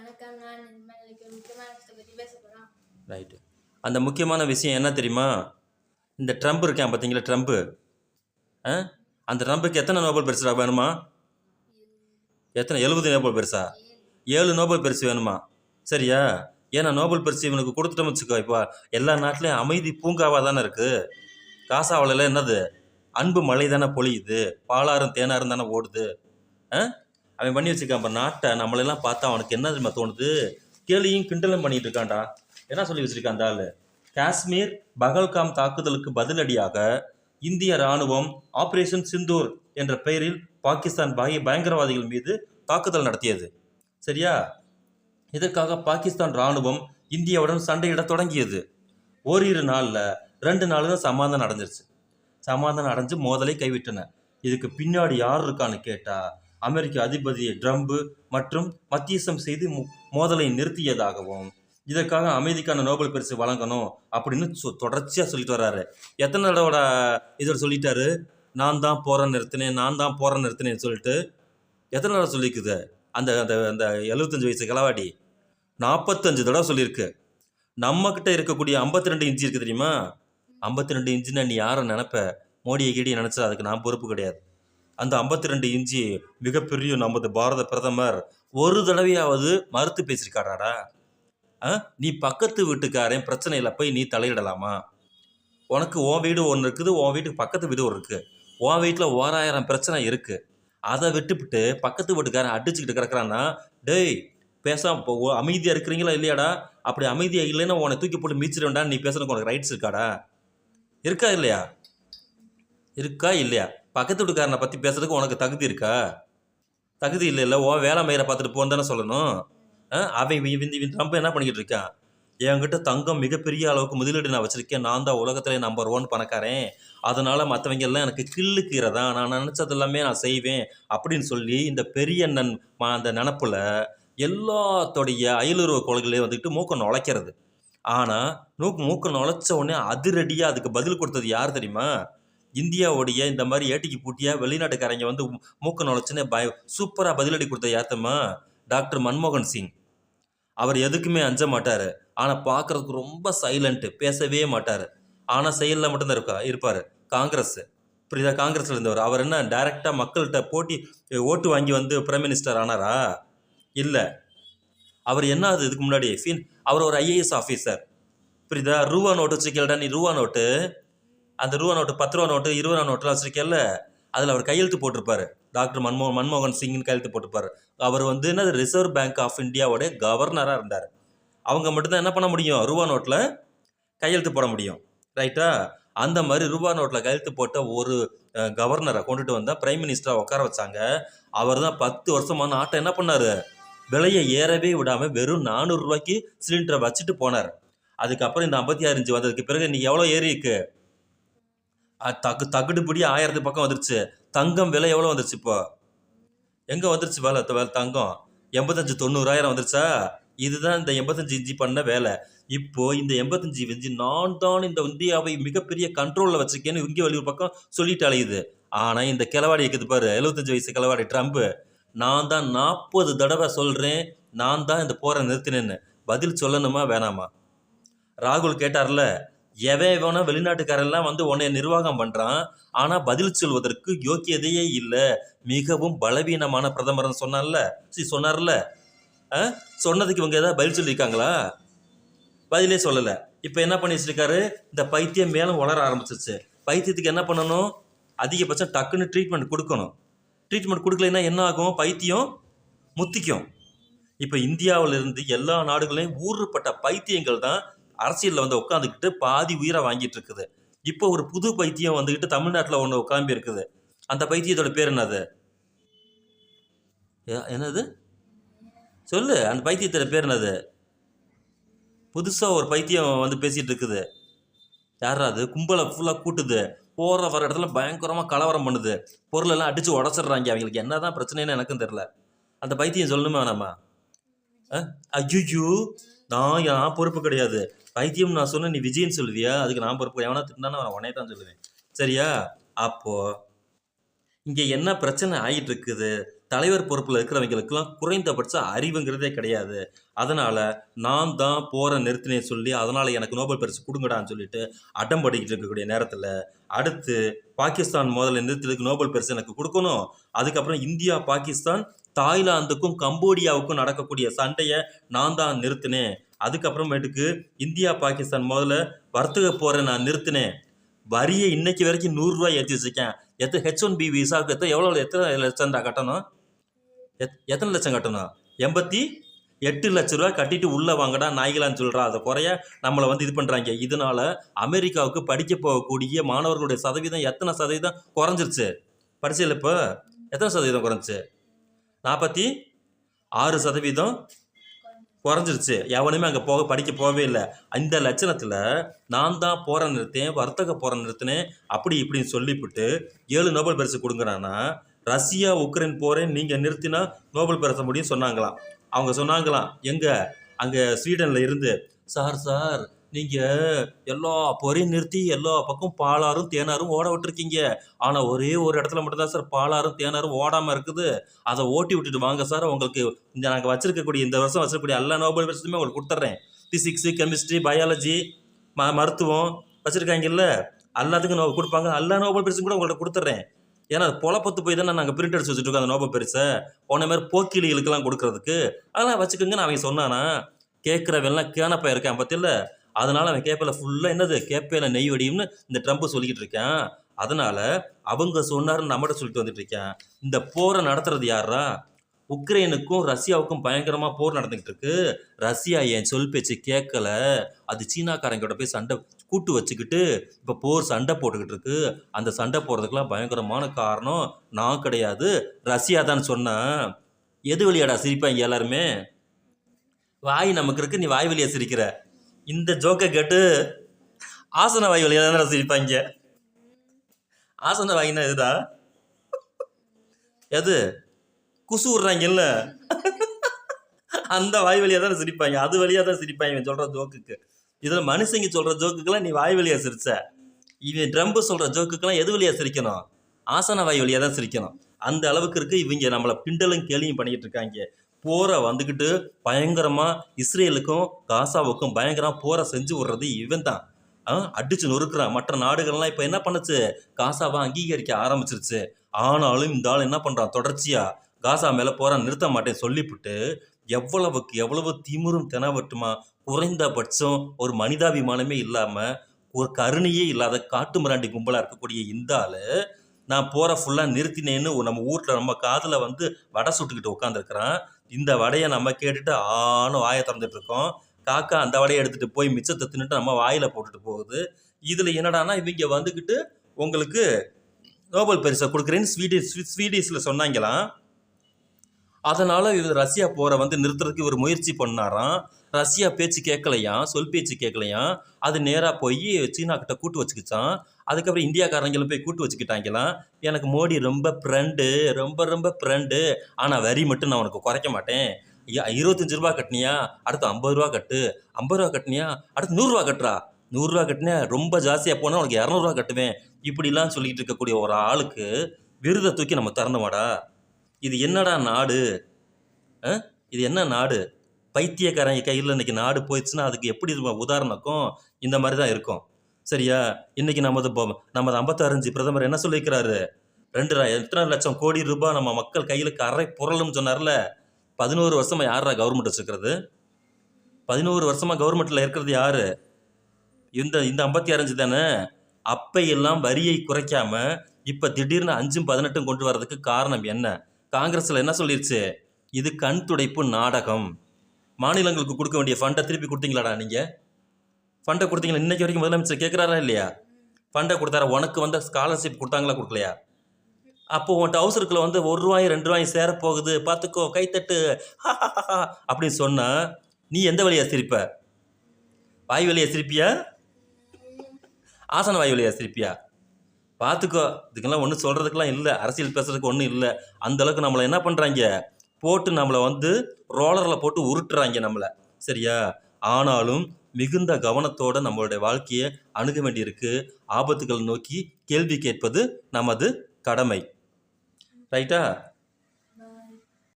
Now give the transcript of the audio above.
வணக்கம் நான் முக்கியமான விஷயத்தை பற்றி பேச போகிறோம் ரைட்டு அந்த முக்கியமான விஷயம் என்ன தெரியுமா? இந்த ட்ரம்ப் இருக்கேன் பார்த்தீங்களா ட்ரம்ப்பு ஆ? அந்த ட்ரம்ப்புக்கு எத்தனை நோபல் பரிசு வேணுமா? எத்தனை எழுபது நோபல் பரிசா? ஏழு நோபல் பரிசு வேணுமா? சரியா? ஏன்னா நோபல் பரிசு இவனுக்கு கொடுத்துட்டோம்னு வச்சுக்கோ இப்போ எல்லா நாட்டிலையும் அமைதி பூங்காவாக தானே இருக்குது காசாவில் என்னது? அன்பு மழை தானே பொழியுது பாலாறும் தேனாரும் தானே ஓடுது. ஆ? அவன் பண்ணி வச்சிருக்கான் இப்போ நாட்டை. நம்மளெல்லாம் பார்த்தா அவனுக்கு என்ன தெரியுமா தோணுது? கேலியும் கிண்டலும் பண்ணிட்டு இருக்கான்டா. என்ன சொல்லி வச்சிருக்கான் அந்த ஆள்? காஷ்மீர் பகல்காம் தாக்குதலுக்கு பதிலடியாக இந்திய ராணுவம் ஆபரேஷன் சிந்தூர் என்ற பெயரில் பாகிஸ்தான் பய பயங்கரவாதிகள் மீது தாக்குதல் நடத்தியது. சரியா? இதற்காக பாகிஸ்தான் ராணுவம் இந்தியாவுடன் சண்டையிட தொடங்கியது. ஓரிரு நாளில் ரெண்டு நாள் தான் சமாதானம் அடைஞ்சிருச்சு. சமாதானம் அடைஞ்சு மோதலை கைவிட்டன. இதுக்கு பின்னாடி யார் இருக்கான்னு கேட்டால் அமெரிக்க அதிபதி ட்ரம்ப் மற்றும் மத்தியஸ்தம் செய்து மோதலை நிறுத்தியதாகவும் இதற்காக அமைதிக்கான நோபல் பரிசு வழங்கணும் அப்படின்னு சொ- சொல்லிட்டு வர்றாரு. எத்தனை தடவை இதோட சொல்லிட்டாரு? நான் தான் போற நிறுத்தினேன் நான் தான் போற நிறுத்தினேன்னு சொல்லிட்டு எத்தனை தடவை சொல்லியிருக்குது அந்த அந்த அந்த எழுபத்தஞ்சு வயசு கிளவாடி. நாற்பத்தஞ்சு தடவை சொல்லியிருக்கு. நம்மக்கிட்ட இருக்கக்கூடிய ஐம்பத்தி ரெண்டு இன்ச்சு இருக்குது தெரியுமா? ஐம்பத்தி ரெண்டு இன்ச்சுன்னா நீ யாரை நினப்ப? மோடியை கீடியை நினச்சா அதுக்கு நான் பொறுப்பு கிடையாது. அந்த ஐம்பத்தி ரெண்டு இன்ச்சு மிகப்பெரிய நமது பாரத பிரதமர் ஒரு தடவையாவது மறுத்து பேசியிருக்காராடா? ஆ? நீ பக்கத்து வீட்டுக்காரன் பிரச்சனையில் போய் நீ தலையிடலாமா? உனக்கு உன் வீடு ஒன்று இருக்குது உன் வீட்டுக்கு பக்கத்து வீடு ஒன்று இருக்குது உன் வீட்டில் ஓராயிரம் பிரச்சனை இருக்குது அதை விட்டுவிட்டு பக்கத்து வீட்டுக்காரன் அடிச்சுக்கிட்டு கிடக்குறான்னா டேய் பேசாம இப்போ அமைதியாக இருக்கிறீங்களா இல்லையாடா? அப்படி அமைதியாக இல்லைன்னா உன்னை தூக்கி போட்டு மீச்சிடுவேன்டா நீ பேசுறதுக்கு உனக்கு ரைட்ஸ் இருக்காடா? இருக்கா இல்லையா? இருக்கா இல்லையா? பக்கத்து வீட்டுக்காரனை பற்றி பேசுறதுக்கு உனக்கு தகுதி இருக்கா? தகுதி இல்லை இல்லை ஓ வேலை மயிரை பார்த்துட்டு போன்னு தானே சொல்லணும். ஆ, அவன் இவன் இவன் இவன் ட்ரம்ப் என்ன பண்ணிக்கிட்டு இருக்கான்? என்கிட்ட தங்கம் மிகப்பெரிய அளவுக்கு முதலீடு நான் வச்சுருக்கேன். நான் தான் உலகத்தில் நம்பர் ஒன் பணக்காரன். அதனால் மற்றவங்க எல்லாம் எனக்கு கில்லு கீரை தான். நான் நினச்சது எல்லாமே நான் செய்வேன் அப்படின்னு சொல்லி இந்த பெரிய நன் அந்த நினப்பில் எல்லாத்தோடைய அயலுறவு கொள்கையிலே வந்துட்டு மூக்கம் நுழைக்கிறது. ஆனால் மூக்கு மூக்கம் நுழைச்ச உடனே அதிரடியாக அதுக்கு பதில் கொடுத்தது யார் தெரியுமா? இந்தியாவுடைய இந்த மாதிரி ஏட்டிக்கு பூட்டியாக வெளிநாட்டுக்காரங்க வந்து மூக்க நுழைச்சுன்னு பய சூப்பராக பதிலடி கொடுத்த யாத்தம்மா டாக்டர் மன்மோகன் சிங். அவர் எதுக்குமே அஞ்ச மாட்டார். ஆனால் பார்க்கறதுக்கு ரொம்ப சைலண்ட்டு பேசவே மாட்டார். ஆனால் செயலில் மட்டும்தான் இருக்கா இருப்பார். காங்கிரஸ். புரியுதா? காங்கிரஸில் இருந்தவர். அவர் என்ன டைரெக்டாக மக்கள்கிட்ட போட்டி ஓட்டு வாங்கி வந்து பிரைம் மினிஸ்டர் ஆனாரா? இல்லை. அவர் என்ன ஆகுது இதுக்கு முன்னாடி? ஃபீன் அவர் ஒரு ஐஏஎஸ் ஆஃபீஸர் புரியுதா? ரூபா நோட்டு வச்சிருக்கேடா நீ ரூபா நோட்டு அந்த ரூபா நோட்டு பத்து ரூபா நோட்டு இருபது ரூபா நோட்டுலாம் வச்சிருக்கேல்ல அதில் அவர் கையெழுத்து போட்டிருப்பாரு. டாக்டர் மன்மோ மன்மோகன் சிங்னு கையெழுத்து போட்டிருப்பார். அவர் வந்து என்ன ரிசர்வ் பேங்க் ஆஃப் இந்தியாவோடைய கவர்னராக இருந்தார். அவங்க மட்டும்தான் என்ன பண்ண முடியும்? ரூபா நோட்டில் கையெழுத்து போட முடியும். ரைட்டா அந்த மாதிரி ரூபா நோட்டில் கையெழுத்து போட்ட ஒரு கவர்னரை கொண்டுட்டு வந்தால் பிரைம் மினிஸ்டராக உட்கார வச்சாங்க. அவர் தான் பத்து வருஷமான ஆட்டை என்ன பண்ணார்? விலையை ஏறவே விடாமல் வெறும் நானூறு ரூபாய்க்கு சிலிண்டரை வச்சுட்டு போனார். அதுக்கப்புறம் இந்த ஐம்பத்தி ஆறு இன்ச்சு வந்ததுக்கு பிறகு இன்றைக்கி எவ்வளோ ஏறி இருக்கு? தகு தகுடுபடி ஆயிரத்து பக்கம் வந்துருச்சு. தங்கம் விலை எவ்வளோ வந்துருச்சு இப்போ? எங்கே வந்துருச்சு வேலை வேலை தங்கம்? எண்பத்தஞ்சு தொண்ணூறாயிரம் வந்துருச்சா? இதுதான் இந்த எண்பத்தஞ்சு இஞ்சி பண்ண வேலை. இப்போ இந்த எண்பத்தஞ்சு இஞ்சி நான் தான் இந்த இந்தியாவை மிகப்பெரிய கண்ட்ரோலில் வச்சுக்கேன்னு இங்கே வெளியூர் பக்கம் சொல்லிட்டு அலையுது. ஆனால் இந்த கிளவாடி இருக்குது பாரு எழுபத்தஞ்சு வயசு கிளவாடி ட்ரம்ப்பு நான் தான் நாற்பது தடவை சொல்கிறேன் நான் தான் இந்த போரை நிறுத்தினேன்னு. பதில் சொல்லணுமா வேணாமா? ராகுல் கேட்டார்ல எவன் எவனோ வெளிநாட்டுக்காரெல்லாம் வந்து உன்னை நிர்வாகம் பண்ணுறான் ஆனால் பதில் சொல்வதற்கு யோக்கியதையே இல்லை. மிகவும் பலவீனமான பிரதமர்னு சொன்னார்ல சி சொன்னார்ல. ஆ? சொன்னதுக்கு இவங்க ஏதாவது பதில் சொல்லியிருக்காங்களா? பதிலே சொல்லலை. இப்போ என்ன பண்ணி வச்சிருக்காரு இந்த பைத்தியம் மேலும் வளர ஆரம்பிச்சிருச்சு. பைத்தியத்துக்கு என்ன பண்ணணும்? அதிகபட்சம் டக்குன்னு ட்ரீட்மெண்ட் கொடுக்கணும். ட்ரீட்மெண்ட் கொடுக்கலைன்னா என்ன ஆகும்? பைத்தியம் முத்திக்கும். இப்போ இந்தியாவிலிருந்து எல்லா நாடுகளையும் ஊறுப்பட்ட பைத்தியங்கள் தான் அரசியலில் வந்து உட்காந்துக்கிட்டு பாதி உயிரை வாங்கிட்டு இருக்குது. இப்போ ஒரு புது பைத்தியம் வந்துக்கிட்டு தமிழ்நாட்டில் ஒன்று உட்காம்பி இருக்குது. அந்த பைத்தியத்தோட பேர் என்னது? என்னது? சொல்லு அந்த பைத்தியத்தோட பேர் என்னது? புதுசாக ஒரு பைத்தியம் வந்து பேசிகிட்டு இருக்குது. யாரா அது? கும்பலை ஃபுல்லாக கூட்டுது. போகிற வர இடத்துல பயங்கரமாக கலவரம் பண்ணுது. பொருளெல்லாம் அடித்து உடச்சிடுறாங்க. அவங்களுக்கு என்ன தான் பிரச்சனைன்னு எனக்கும் தெரில அந்த பைத்தியம் சொல்லணுமே வேணாமா ஐயோ நான் நான் பொறுப்பு கிடையாது. பைத்தியம் நான் சொன்ன நீ விஜயன்னு சொல்லுவியா? அதுக்கு நான் பொறுப்பு எவனா திட்டினா நான் உடனே தான் சொல்லுவேன். சரியா? அப்போ இங்கே என்ன பிரச்சனை ஆகிட்டு இருக்குது தலைவர் பொறுப்பில் இருக்கிறவங்களுக்கெல்லாம் குறைந்தபட்ச அறிவுங்கிறதே கிடையாது. அதனால் நான் தான் போகிற நிறுத்தினே சொல்லி அதனால் எனக்கு நோபல் பரிசு கொடுங்கடான்னு சொல்லிட்டு அடம் படிக்கிட்டு இருக்கக்கூடிய நேரத்தில் அடுத்து பாகிஸ்தான் முதல்ல நிறுத்தலுக்கு நோபல் பரிசு எனக்கு கொடுக்கணும். அதுக்கப்புறம் இந்தியா பாகிஸ்தான் தாய்லாந்துக்கும் கம்போடியாவுக்கும் நடக்கக்கூடிய சண்டையை நான் தான் நிறுத்தினேன். அதுக்கப்புறமேட்டுக்கு இந்தியா பாகிஸ்தான் முதல்ல வர்த்தக போரை நான் நிறுத்தினேன். வரியை இன்னைக்கு வரைக்கும் நூறுரூவா ஏற்றி வச்சுருக்கேன் எத்தனை ஹெச் ஒன் பி விசாவுக்கு எத்தனை எவ்வளோ எத்தனை லட்சம் தான் கட்டணும்? எத் எத்தனை லட்சம் கட்டணும்? எண்பத்தி எட்டு லட்ச ரூபா கட்டிட்டு உள்ளே வாங்கடா நாய்களான்னு சொல்கிறா அதை குறைய நம்மளை வந்து இது பண்ணுறாங்க இதனால் அமெரிக்காவுக்கு படிக்க போகக்கூடிய மாணவர்களுடைய சதவீதம் எத்தனை சதவீதம் குறைஞ்சிருச்சு? படிச்சதில் இப்போ எத்தனை சதவீதம் குறைஞ்சிச்சு? நாற்பத்தி ஆறு சதவீதம் குறைஞ்சிருச்சு. எவனுமே அங்கே போக படிக்க போகவே இல்லை. அந்த லட்சணத்தில் நான் தான் போகிற நிறுத்தேன் வர்த்தக போகிற நிறுத்தினேன் அப்படி இப்படின்னு சொல்லிவிட்டு ஏழு நோபல் பரிசு கொடுங்குறான்னா ரஷ்யா உக்ரைன் போகிறேன் நீங்கள் நிறுத்தினா நோபல் பரிசு முடியும் சொன்னாங்களாம். அவங்க சொன்னாங்களாம் எங்கே? அங்கே ஸ்வீடனில் இருந்து. சார் சார் நீங்கள் எல்லா பொறையும் நிறுத்தி எல்லா பக்கம் பாலாரும் தேனாரும் ஓட விட்டுருக்கீங்க. ஆனால் ஒரே ஒரு இடத்துல மட்டும்தான் சார் பாலாரும் தேனாரும் ஓடாமல் இருக்குது. அதை ஓட்டி விட்டுட்டு வாங்க சார். உங்களுக்கு இந்த நாங்கள் வச்சிருக்கக்கூடிய இந்த வருஷம் வச்சிருக்கக்கூடிய எல்லா நோபல் பரிசுமே உங்களுக்கு கொடுத்துட்றேன் ஃபிசிக்ஸு கெமிஸ்ட்ரி பயாலஜி ம மருத்துவம் வச்சுருக்காங்கல்ல. எல்லாத்துக்கும் நோ கொடுப்பாங்க. எல்லா நோபல் பரிசும் கூட உங்கள்கிட்ட கொடுத்துட்றேன் ஏன்னா அது பொழப்பத்து போய் தானே நாங்கள் பிரிண்ட் அடிச்சு வச்சுட்டு இருக்கோம் அந்த நோபல் பரிசை. போன மாதிரி போக்கிலிகளுக்கெல்லாம் கொடுக்கறதுக்கு. அதெல்லாம் வச்சுக்கோங்க. நான் அவன் சொன்னானா கேட்குறவெல்லாம் கேனப்பா இருக்கான் பத்தியில்ல அதனால் அவன் கேப்பையில் ஃபுல்லாக என்னது? கேப்பையில் நெய் வடியும்னு இந்த ட்ரம்ப் சொல்லிக்கிட்டு இருக்கான். அதனால் அவங்க சொன்னார்னு நம்மகிட்ட சொல்லிட்டு வந்துட்டு இருக்கேன். இந்த போரை நடத்துறது யாரா உக்ரைனுக்கும் ரஷ்யாவுக்கும் பயங்கரமாக போர் நடந்துகிட்டு இருக்கு. ரஷ்யா என் சொல் பேச்சு கேட்கல. அது சீனாக்காரங்களோட போய் சண்டை கூட்டு வச்சுக்கிட்டு இப்போ போர் சண்டை போட்டுக்கிட்டு இருக்கு. அந்த சண்டை போடுறதுக்கெல்லாம் பயங்கரமான காரணம் நான் கிடையாது. ரஷ்யா தான் சொன்னேன் எது வழியாடா சிரிப்பாங்க எல்லாருமே? வாய் நமக்கு இருக்கு நீ வாய் வழியாக சிரிக்கிற. இந்த ஜோக்கை கேட்டு ஆசன வாய் வழியா தானே ஆசன வாயினா எதுடா எது? குசு விட்றாங்கல்ல? அந்த வாய் வழியாக தான் சிரிப்பாங்க. அது வழியாக தான் சிரிப்பாங்க இவன் சொல்கிற ஜோக்குக்கு இதில் மனுஷங்க சொல்கிற ஜோக்குக்கெல்லாம் நீ வாய் வழியாக சிரிச்ச. இவன் ட்ரம்பு சொல்கிற ஜோக்குக்கெல்லாம் எது வழியாக சிரிக்கணும்? ஆசன வாய் வழியாக தான் சிரிக்கணும். அந்த அளவுக்கு இருக்கு இவங்க நம்மளை பிண்டலும் கேலியும் பண்ணிக்கிட்டு இருக்காங்க. போரை வந்துக்கிட்டு பயங்கரமாக இஸ்ரேலுக்கும் காசாவுக்கும் பயங்கரமாக போரை செஞ்சு விடுறது இவன் தான் அடிச்சு நொறுக்கிறான். மற்ற நாடுகள்லாம் இப்போ என்ன பண்ணுச்சு? காசாவை அங்கீகரிக்க ஆரம்பிச்சிருச்சு. ஆனாலும் இந்த ஆள் என்ன பண்ணுறான் தொடர்ச்சியாக காசா மேலே போகிறான் நிறுத்த மாட்டேன் சொல்லிவிட்டு எவ்வளவுக்கு எவ்வளவு திமுறும் தினவட்டுமா குறைந்தபட்சம் ஒரு மனிதாபிமானமே இல்லாமல் ஒரு கருணையே இல்லாத காட்டு மிராண்டி கும்பலாக இருக்கக்கூடிய இந்த ஆள் நான் போகிற ஃபுல்லாக நிறுத்தினேன்னு நம்ம ஊரில் நம்ம காதில் வந்து வடை சுட்டுக்கிட்டு உட்காந்துருக்குறான் இந்த வடையை நம்ம கேட்டுட்டு ஆணும் வாயை திறந்துட்டு இருக்கோம் காக்கா அந்த வடையை எடுத்துகிட்டு போய் மிச்சத்தை தின்னுட்டு நம்ம வாயில் போட்டுட்டு போகுது. இதில் என்னடான்னா இவங்க வந்துக்கிட்டு உங்களுக்கு நோபல் பரிசை கொடுக்குறேன்னு ஸ்வீடிஷ் ஸ்வீடிஷில் சொன்னாங்களாம். அதனால் இவர் ரஷ்யா போகிற வந்து நிறுத்துறதுக்கு இவர் முயற்சி பண்ணாராம். ரஷ்யா பேச்சு கேட்கலையாம் சொல் பேச்சு கேட்கலையாம் அது நேராக போய் சீனா கிட்ட கூட்டு வச்சுக்கிச்சான் அதுக்கப்புறம் இந்தியாக்காரங்களும் போய் கூட்டு வச்சுக்கிட்டாங்களாம். எனக்கு மோடி ரொம்ப ஃப்ரெண்டு ரொம்ப ரொம்ப ஃப்ரெண்டு ஆனால் வரி மட்டும் நான் உனக்கு குறைக்க மாட்டேன். இருபத்தஞ்சு ரூபா கட்டினியா? அடுத்து ஐம்பது ரூபா கட்டு. ஐம்பது ரூபா கட்டினியா? அடுத்து நூறுரூவா கட்டுறா. நூறுரூவா கட்டினியா ரொம்ப ஜாஸ்தியாக போனால் உனக்கு இரநூறுவா கட்டுவேன். இப்படிலாம் சொல்லிட்டு இருக்கக்கூடிய ஒரு ஆளுக்கு விருதை தூக்கி நம்ம தரணுமாடா இது என்னடா நாடு? ஆ? இது என்ன நாடு? பைத்தியக்காரங்க கையில் இன்னைக்கு நாடு போயிடுச்சுன்னா அதுக்கு எப்படி இருக்கும் உதாரணக்கும் இந்த மாதிரி தான் இருக்கும். சரியா? இன்னைக்கு நமது நமது ஐம்பத்தாறஞ்சு பிரதமர் என்ன சொல்லியிருக்கிறாரு? ரெண்டு எத்தனை லட்சம் கோடி ரூபாய் நம்ம மக்கள் கையில் கரை புரளும்னு சொன்னார்ல. பதினோரு வருஷமாக யாரா கவர்மெண்ட் வச்சுருக்கிறது? பதினோரு வருஷமாக கவர்மெண்ட்டில் இருக்கிறது யார்? இந்த இந்த ஐம்பத்தி ஆறஞ்சு தானே? அப்பையெல்லாம் வரியை குறைக்காம இப்போ திடீர்னு அஞ்சும் பதினெட்டும் கொண்டு வர்றதுக்கு காரணம் என்ன? காங்கிரஸில் என்ன சொல்லிருச்சு? இது கண் துடைப்பு நாடகம். மாநிலங்களுக்கு கொடுக்க வேண்டிய ஃபண்டை திருப்பி கொடுத்தீங்களாடா நீங்கள் ஃபண்டை கொடுத்தீங்களா? இன்னைக்கு வரைக்கும் முதலமைச்சர் கேட்குறாரா இல்லையா? ஃபண்டை கொடுத்தாரா? உனக்கு வந்து ஸ்காலர்ஷிப் கொடுத்தாங்களா கொடுக்கலையா? அப்போ உன் டவுசருக்குள்ள வந்து ஒரு ரூபாய் ரெண்டு ரூபாய் சேரப்போகுது. பார்த்துக்கோ கைத்தட்டு. அப்படின்னு சொன்னால் நீ எந்த வழியாக சிரிப்ப? வாய் வழியாக சிரிப்பியா? ஆசன வாய் வழியாக சிரிப்பியா? பார்த்துக்கோ இதுக்கெல்லாம் ஒன்றும் சொல்கிறதுக்கெல்லாம் இல்லை. அரசியல் பேசுறதுக்கு ஒன்றும் இல்லை. அந்தளவுக்கு நம்மளை என்ன பண்ணுறாங்க போட்டு நம்மளை வந்து ரோலரில் போட்டு உருட்டுறாங்க நம்மளை. சரியா? ஆனாலும் மிகுந்த கவனத்தோட நம்மளுடைய வாழ்க்கையை அணுக வேண்டியிருக்கு. ஆபத்துகள் நோக்கி கேள்வி கேட்பது நமது கடமை. ரைட்டா